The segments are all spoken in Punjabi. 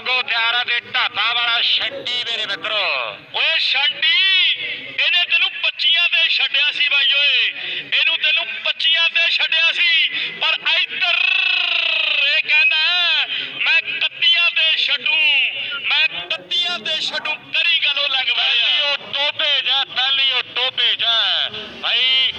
ਬੌਂਗੋ ਤਿਆਰ ਆ ਤੇ ਢਾਬਾ ਵਾਲਾ ਛੱਡੀ ਮੇਰੇ ਮਿੱਤਰੋ। ਓਏ ਸ਼ੰਡੀ ਇਹਨੇ ਤੈਨੂੰ 25 ਤੇ ਛੱਡਿਆ ਸੀ ਬਾਈ ਓਏ। ਇਹਨੂੰ ਤੈਨੂੰ 25 ਤੇ ਛੱਡਿਆ ਸੀ, ਪਰ ਇੱਧਰ ਇਹ ਕਹਿੰਦਾ ਮੈਂ 31 ਤੇ ਛੱਡੂ, ਮੈਂ 31 ਤੇ ਛੱਡੂ ਕਰੀ ਗੱਲੋਂ ਲੱਗ ਪਹਿਲੀ ਪਿਆ ਉਹ ਟੋਪੇ ਜਾ, ਪਹਿਲੀ ਉਹ ਟੋਪੇ ਜਾ। ਭਾਈ,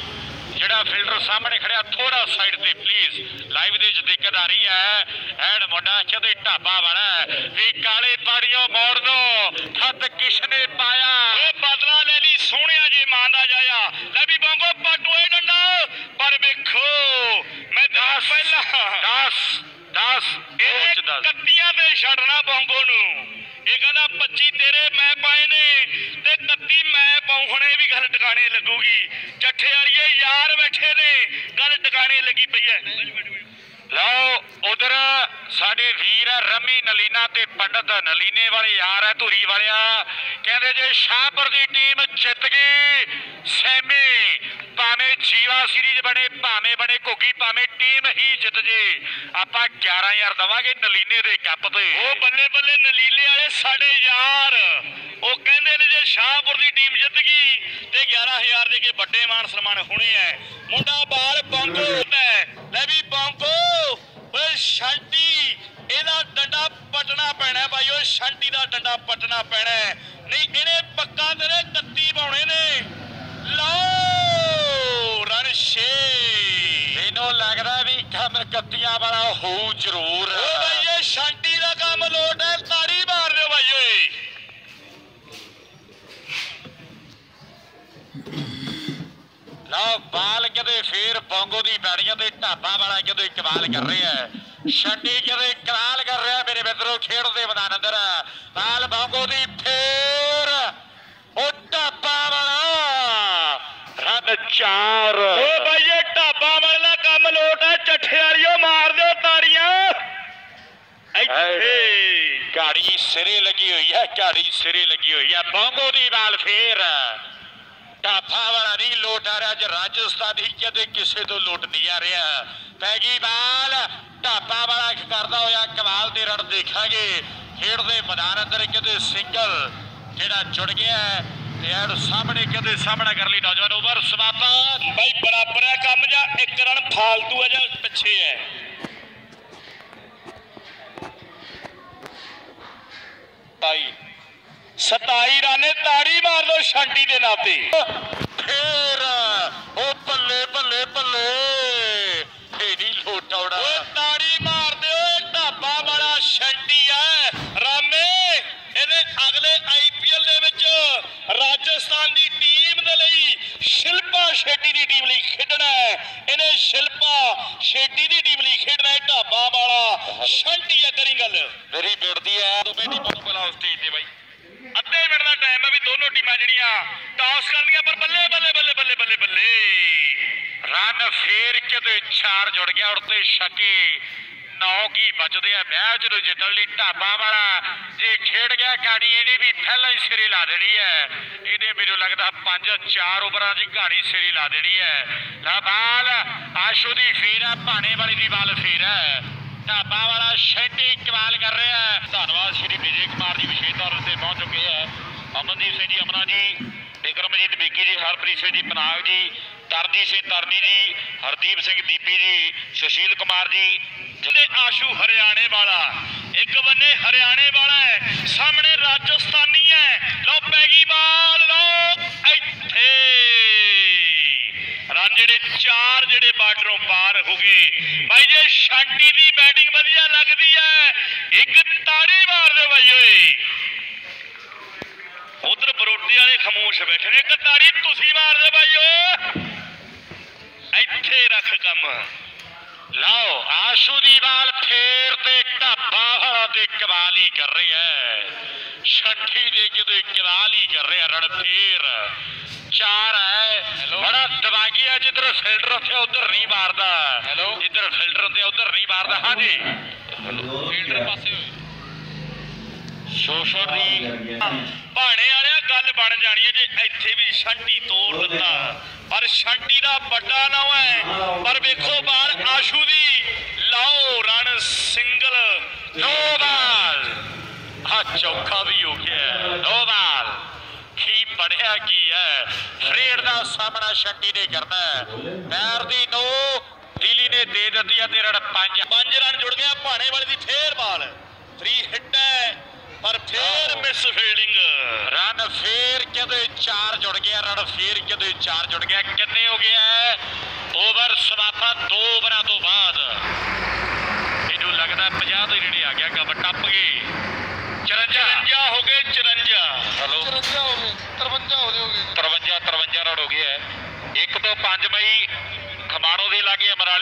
ਜਿਹੜਾ ਫਿਲਟਰ ਸਾਹਮਣੇ ਖੜਿਆ ਥੋੜਾ ਸਾਈਡ ਤੇ ਪਲੀਜ਼ ਲਾਈਵ ਦੇ ਵਿੱਚ ਦਿੱਕਤ ਆ ਰਹੀ ਹੈ। ਐਡ ਮੁੰਡਾ ਕਦੇ ਢਾਬਾ ਵਾਲਾ। ਵੀ ਕਾਲੇ ਪਾੜੀਆਂ ਮੋੜ ਦੋ। ਖੱਤ ਕਿਸ਼ਨੇ ਪਾਇਆ? ਓਏ ਬਦਲਾ ਲੈ ਲਈ ਸੋਹਣਿਆ ਜੇ ਮਾਂ ਦਾ ਜਾਇਆ। ਲੈ ਵੀ ਬੰਗੋ ਪਟੂ ਇਹ ਡੰਡਾ। ਪਰ ਵੇਖੋ ਮੈਂ ਤੈਨੂੰ ਪਹਿਲਾਂ 10 10 ਇਹ ਕੋਚ 10 ਕੱਤੀਆਂ ਤੇ ਛੱਡਣਾ ਬੌਂਗੋ ਨੂੰ। ਇਹ ਕਹਿੰਦਾ 25 ਤੇਰੇ ਮੈਂ ਪਾਏ ਨੇ। ਤੇ 31 ਮੈਂ ਪਾਉ। ਹੁਣ ਵੀ ਗੱਲ ਟਿਕਾਣੇ ਲੱਗੂਗੀ। ਚੱਠੇ ਵਾਲੀਏ ਯਾਰ ਬੈਠੇ ਨੇ। ਗੱਲ ਟਿਕਾਣੇ ਲੱਗੀ ਪਈ ਐ ਲਓ, ਉਧਰ ਸਾਡੇ ਵੀਰ ਹੈ ਰਮੀ ਨਲੀਨਾ ਤੇ ਪੰਡਤ ਨਲੀਨੇ ਵਾਲੇ ਯਾਰ ਹੈ ਧੂਰੀ ਵਾਲਿਆ। ਕਹਿੰਦੇ ਜੇ ਸ਼ਾਹਪੁਰ ਦੀ ਟੀਮ ਜਿੱਤ ਗਈ ਸੈਮੀ ਭਾਵੇਂ ਜੀਵਾ ਸੀਰੀਜ਼ ਬਣੇ, ਭਾਵੇਂ ਬਣੇ ਘੁੱਗੀ, ਭਾਵੇਂ ਟੀਮ ਹੀ ਜਿੱਤ ਜੇ, ਆਪਾਂ 11000 ਦਵਾਂਗੇ ਨਲੀਨੇ ਦੇ ਕੱਪ ਤੇ। ਉਹ ਬੱਲੇ ਬੱਲੇ ਨਲੀਲੇ ਵਾਲੇ ਸਾਡੇ ਯਾਰ, ਉਹ ਕਹਿੰਦੇ ਨੇ ਜੇ ਸ਼ਾਹਪੁਰ ਦੀ ਟੀਮ ਜਿੱਤ ਗਈ ਤੇ 11000 ਦੇ ਕੇ ਵੱਡੇ ਮਾਨ ਸਨਮਾਨ ਹੋਣੇ ਐ। ਮੁੰਡਾ ਬਾਲ ਬੰਗੋ ਹੈ ਲੈ ਵੀ ਬੰਗੋ ਓਏ ਸ਼ਾਂਟੀ ਇਹਦਾ ਡੰਡਾ ਪਟਣਾ ਪੈਣਾ ਬਾਈ ਓਏ ਸ਼ਾਂਟੀ ਦਾ ਡੰਡਾ ਪਟਣਾ ਪੈਣਾ ਹੈ। ਨਹੀਂ ਇਹਨੇ ਪੱਕਾ ਤੇਰੇ 31 ਪਾਉਣੇ ਨੇ। ਲਓ ਰਨ ਛੇ। ਮੈਨੂੰ ਲੱਗਦਾ ਵੀ ਕੰਮ ਕੱਤੀਆਂ ਵਾਲਾ ਹੋਊ ਜ਼ਰੂਰ। ਓ ਬਾਈ ਇਹ ਦਾ ਕੰਮ ਲੋਟ ਹੈ ਤਾੜੀ ਮਾਰ ਦਿਓ ਓਏ। ਲਓ ਬਾਲ ਕਦੇ ਫੇਰ ਬੌਂਗੋ ਦੀ ਬੈੜੀਆਂ ਤੇ ਢਾਬਾ ਵਾਲਾ ਕਦੇ ਕਮਾਲ ਕਰ ਰਿਹਾ ਹੈ। ਛੱਡੀ ਕਦੇ ਕਮਾਲ ਕਰ ਰਿਹਾ ਮੇਰੇ ਮਿੱਤਰੋ ਖੇਡ ਦੇ ਮੈਦਾਨ ਅੰਦਰ। ਬਾਲ ਬੌਂਗੋ ਦੀ ਫੇਰ ਉਹ ਢਾਬਾ ਵਾਲਾ ਰਨ ਚਾਰ। ਓ ਬਾਈ ਇਹ ਢਾਬਾ ਵਾਲਾ ਕੰਮ ਲੋਟ ਹੈ ਚੱਠੇ ਵਾਲਿਓ ਮਾਰ ਦਿਓ ਤਾੜੀਆਂ। ਇੱਥੇ। ਗਾੜੀ ਸਿਰੇ ਲੱਗੀ ਹੋਈ ਹੈ ਗਾੜੀ ਸਿਰੇ ਲੱਗੀ ਹੋਈ ਹੈ। ਬੌਂਗੋ ਦੀ ਬਾਲ ਫੇਰ। ਢਾਬਾ ਵਾਲਾ ਨਹੀਂ ਲੋਟ ਆ ਰਿਹਾ ਅੱਜ ਰਾਜਸਥਾਨੀ ਕਦੇ ਕਿਸੇ ਤੋਂ ਲੋਟ ਨਹੀਂ ਆ ਰਿਹਾ। ਪੈ ਗਈ ਬਾਲ ਢਾਬਾ ਵਾਲਾ ਕਰਦਾ ਹੋਇਆ ਕਮਾਲ ਦੇ ਰਨ ਦੇਖਾਂਗੇ। ਖੇਡ ਦੇ ਮੈਦਾਨ ਅੰਦਰ ਕਦੇ ਸਿੰਗਲ ਜਿਹੜਾ ਜੁੜ ਗਿਆ ਤੇ ਯਾਰ ਸਾਹਮਣੇ ਕਦੇ ਸਾਹਮਣਾ ਕਰ ਲਈ ਨੌਜਵਾਨ ਓਵਰ ਸਮਾਪਤ। ਬਾਈ ਬਰਾਬਰ ਹੈ ਕੰਮ ਜਾਂ ਇੱਕ ਰਨ ਫਾਲਤੂ ਹੈ ਜਾਂ ਪਿੱਛੇ ਹੈ? ਤਾਈ 27 ਰਨ ਤਾੜੀ ਮਾਰ ਲਓ ਸ਼ਾਂਟੀ ਦੇ ਨਾਂ ਤੇ। ਫੇਰ ਉਹ ਬੱਲੇ ਬੱਲੇ ਬੱਲੇ ਇਹ ਨਹੀਂ ਲੋਟ ਓਏ ਤਾੜੀ ਮਾਰ ਦਿਓ ਢਾਬਾ ਵਾਲਾ ਸ਼ੰਟੀ ਹੈ ਰਾਮੇ ਇਹਨੇ ਅਗਲੇ ਆਈਪੀਐਲ ਦੇ ਵਿੱਚ ਰਾਜਸਥਾਨ ਦੀ ਟੀਮ ਦੇ ਲਈ ਸ਼ਿਲਪਾ ਸ਼ੈਟੀ ਦੀ ਟੀਮ ਲਈ ਖੇਡਣਾ ਹੈ ਇਹਨੇ ਸ਼ਿਲਪਾ ਸ਼ੈਟੀ ਦੀ ਟੀਮ ਲਈ ਖੇਡਣਾ ਹੈ ਢਾਬਾ ਵਾਲਾ ਸ਼ੰਟੀ ਹੈ ਕਰੀ ਗੱਲ। ਮੇਰੀ ਬਿੜਦੀ ਐ ਤੂੰ ਮੇਰੀ ਮੈਨੂੰ ਬੁਲਾਓ ਸਟੇਜ ਤੇ ਬਾਈ ਅੱਧੇ ਮਿੰਟ ਦਾ ਟਾਈਮ ਹੈ ਵੀ ਦੋਨੋਂ ਟੀਮਾਂ ਜਿਹੜੀਆਂ ਟਾਸ ਕਰਨੀਆਂ ਪਰ ਬੱਲੇ ਬੱਲੇ ਬੱਲੇ ਬੱਲੇ ਬੱਲੇ ਬੱਲੇ। ਰਨ ਫੇਰ ਕਿਤੇ ਚਾਰ ਜੁੜ ਗਿਆ ਉੜਤੇ ਸ਼ਕੀ ਨੌ ਕੀ ਬਚਦੇ ਆ। ਮੈਚ ਨੂੰ ਜਿੱਤਣ ਲਈ ਢਾਬਾ ਵਾਲਾ ਜੇ ਖੇਡ ਗਿਆ, ਗਾੜੀ ਇਹਨੇ ਵੀ ਪਹਿਲਾਂ ਹੀ ਸਿਰੇ ਲਾ ਦੇਣੀ ਹੈ। ਇਹਦੇ ਮੈਨੂੰ ਲੱਗਦਾ ਪੰਜ, ਚਾਰ ਓਵਰਾਂ ਦੀ ਗਾੜੀ ਸਿਰੇ ਲਾ ਦੇਣੀ ਹੈ। ਲਾ ਬਾਲ, ਆਸ਼ੂ ਦੀ ਫੇਰ ਹੈ, ਭਾਣੇ ਵਾਲੀ ਦੀ ਬਾਲ ਫੇਰ ਹੈ। ਢਾਬਾ ਵਾਲਾ ਸ਼ੈਟੀ ਕਮਾਲ ਕਰ ਰਿਹਾ ਹੈ ਧੰਨਵਾਦ ਸ਼੍ਰੀ ਵਿਜੇ ਕੁਮਾਰ ਜੀ ਵਿਸ਼ੇਸ਼ ਤੌਰ ਤੇ ਪਹੁੰਚ ਚੁੱਕੇ ਹੈ ਅਮਨਦੀਪ ਸਿੰਘ ਜੀ ਅਮਨਾ ਜੀ ਬਿਕਰਮਜੀਤ ਬੇਗੀ ਜੀ, ਹਰਪ੍ਰੀਤ ਸਿੰਘ ਜੀ ਪਨਾਗ ਜੀ, ਤਰਨਜੀਤ ਸਿੰਘ ਤਰਨੀ ਜੀ, ਹਰਦੀਪ ਸਿੰਘ ਦੀਪੀ ਜੀ, ਸੁਸ਼ੀਲ ਕੁਮਾਰ ਜੀ ਜਿਹਦੇ ਆਸ਼ੂ ਹਰਿਆਣੇ ਵਾਲਾ, ਇੱਕ ਬੰਨੇ ਹਰਿਆਣੇ ਵਾਲਾ ਹੈ, ਸਾਹਮਣੇ ਰਾਜਸਥਾਨੀ ਹੈ। ਲਓ ਪੈਗੀ ਬਾਲ, ਲਓ, ਇੱਥੇ। ਰਨ ਜਿਹੜੇ ਚਾਰ ਜਿਹੜੇ ਬਾਰਡਰੋਂ ਪਾਰ ਹੋ ਗਏ। ਭਾਈ ਜੇ ਸ਼ਾਂਟੀ ਦੀ ਬੈਟਿੰਗ ਵਧੀਆ ਲੱਗਦੀ ਹੈ, ਇੱਕ ਤਾੜੀ ਮਾਰ ਦਿਓ ਭਾਈ ਓਏ। ਬਰੋਟੀ ਵਾਲੇ ਖਮੋਸ਼ ਬੈਠੇ ਨੇ। ਇੱਕ ਤਾੜੀ ਤੁਸੀਂ ਮਾਰ ਦਿਓ ਭਾਈ ਓਏ ਇੱਥੇ ਰੱਖ ਕੰਮ। ਲਓ ਆਸ਼ੂ ਦੀ ਬਾਲ ਫੇਰ ਤੇ ਢਾਬਾ ਵਾਲਾ ਤੇ ਹੀ ਕਰ ਰਿਹਾ ਹੈ। ਛੱਠੀ ਦੇ ਕਿਤੇ ਕਮਾਲ ਹੀ ਕਰ ਰਿਹਾ ਰਣ ਫੇਰ। ਚਾਰ ਹੈ। ਬੜਾ ਦਿਮਾਗੀ ਹੈ ਜਿੱਧਰ ਫਿਲਟਰ ਉੱਥੇ ਉਧਰ ਨਹੀਂ ਮਾਰਦਾ। ਹੈਲੋ। ਜਿੱਧਰ ਫਿਲਟਰ ਤੇ ਉਧਰ ਨਹੀਂ ਮਾਰਦਾ। ਹਾਂਜੀ। ਫੀਲਡਰ ਪਾਸੇ ਹੋਏ। ਦੀ ਭਾਣੇ ਵਾਲਿਆ ਗੱਲ ਬਣ ਜਾਣੀ ਹੈ ਜੇ ਇੱਥੇ ਵੀ ਛਾਂਟੀ ਤੋੜ ਦਿੱਤਾ ਪਰ ਛਾਂਟੀ ਦਾ ਵੱਡਾ ਨਾ ਹੈ। ਪਰ ਵੇਖੋ ਬਾਹਰ ਆਸ਼ੂ ਦੀ। ਲਾਓ ਰਣ ਸਿੰਗਲ। ਨੋ ਬਾਲ। ਆ ਚੌਕਾ ਵੀ ਹੋ ਗਿਆ ਨੋ ਬਾਲ। ਕੀ ਪੜਿਆ ਕੀ ਹੈ? ਫਰੇਡ ਦਾ ਸਾਹਮਣਾ ਛਾਂਟੀ ਨੇ ਕਰਨਾ ਹੈ। ਪੈਰ ਦੀ ਨੋ ਦਿੱਲੀ ਨੇ ਦੇ ਦਿੱਤੀ ਆ ਤੇ ਰਣ ਪੰਜ। 5 ਰਨ ਜੁੜ ਗਿਆ। ਭਾਣੇ ਵਾਲੇ ਦੀ ਫੇਰ ਬਾਲ। ਫਰੀ ਹਿੱਟ ਹੈ। ਪਰ ਫੇਰ ਮਿਸ ਫੀਲਡਿੰਗ ਰਨ ਫੇਰ ਕਦੇ 4 ਜੁੜ ਗਿਆ ਰਨ ਫੇਰ ਕਦੇ 4 ਜੁੜ ਗਿਆ ਕਿੰਨੇ ਹੋ ਗਿਆ ਹੈ ਓਵਰ ਸਮਾਪਤ 2 ਓਵਰਾਂ ਤੋਂ ਬਾਅਦ। ਇਹਨੂੰ ਲੱਗਦਾ 50 ਦੇ ਨੇੜੇ ਆ ਗਿਆ ਗੱਬ ਟੱਪ ਗਈ 54 54 ਹੋ ਗਏ 54 ਹਲੋ 53 ਹੋ ਗਏ 53 ਹੋ ਗਏ 53 53 ਰਨ ਹੋ ਗਏ ਹੈ 1 ਤੋਂ 5 ਮਈ ਖਮਾਣੋ ਦੇ ਲਾਗੇ ਅਮਰਾਲੇ